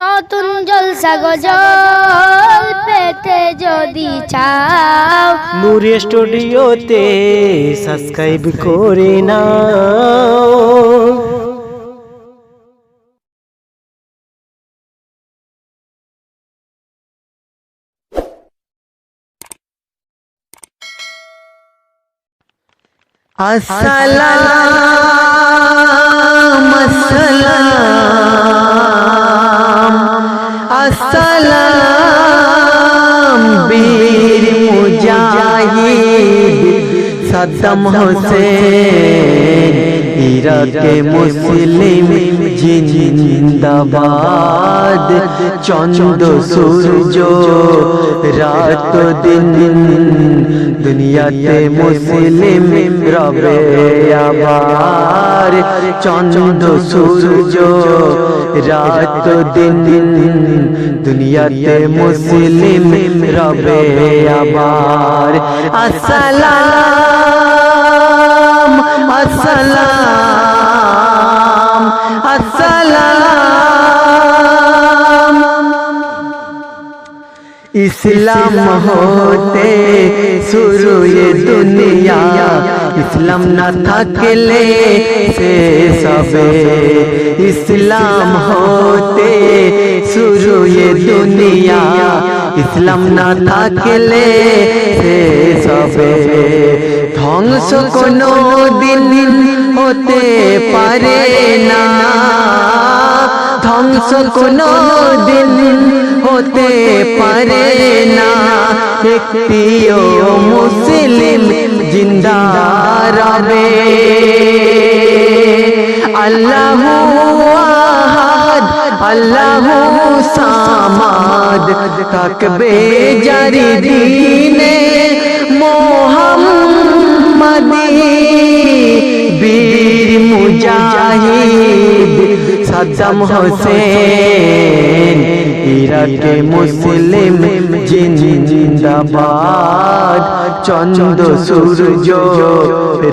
নতুন জলসা গজল পেতে যদি চাও। নূরে স্টুডিওতে সাবস্ক্রাইব করে নাও। আসসালাম আসসালাম। سلام بیر مجاہد صدم حسین عراق مسلم জিন্দাবাদ চন্দ্র সূর্য, রাত দিন, দুনিয়াতে মুসলিম রবে আবার চন্দ্র সূর্য, রাত দিন, দুনিয়াতে মুসলিম রবে আবার। আসসালাম আসসালাম। ইসলাম হতে শুরু এ দুনিয়া ইসলাম না থাকলে শেষ হবে ইসলাম হতে শুরু এ দুনিয়া ইসলাম না থাকলে শেষ হবে ধ্বংস কোনো দিন হতে পারে না ধ্বংস কোনো দিন ہوتے پرے پرنا پیو مسلم زندہ رہے۔ اللہ آہد اللہ ساماد تک بے جاری دین محمدی بیر مجاہید صدم حسین۔ ইরাকে মুসলিম জিন্দাবাদ। চন্দ্র সূর্য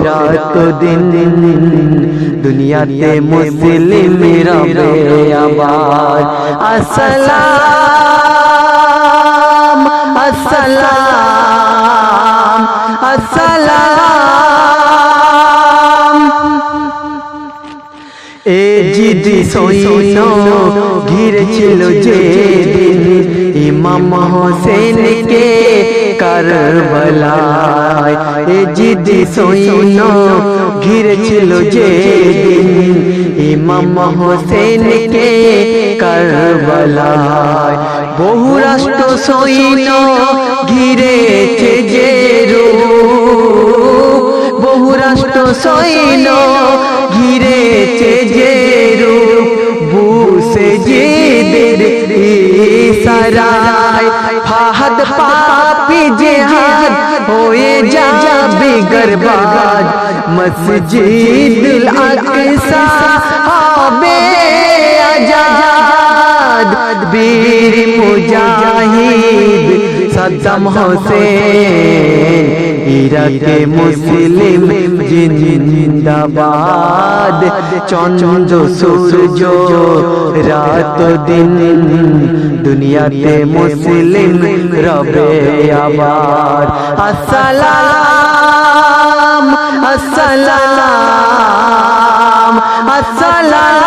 রাত দিন দুনিয়াতে মুসলিম রবে আবার আসসালাম আসসালাম আসসালাম। ঘিরেছিল যে দিন ইমাম হোসেনকে কারবালায়। এ জিদি সৈন্য ঘিরেছিল যে দিন ইমাম হোসেনকে কারবালায়। বহু রাষ্ট্র সৈন্য ঘিরেছে যে বহু রাষ্ট্র সৈন্য ঘিরেছে যে سرائے، فہد پاپی جہاد ہوئے جا بگر باد، مسجد الاقصہ آبے اجاد بیر مجاہید صدام حسین ইরাকে মুসলিম জিন্দাবাদ। চন্দ্র সূর্য রাত দিন দুনিয়াতে মুসলিম রবে আবার। আসসালাম আসসালাম আসসালাম।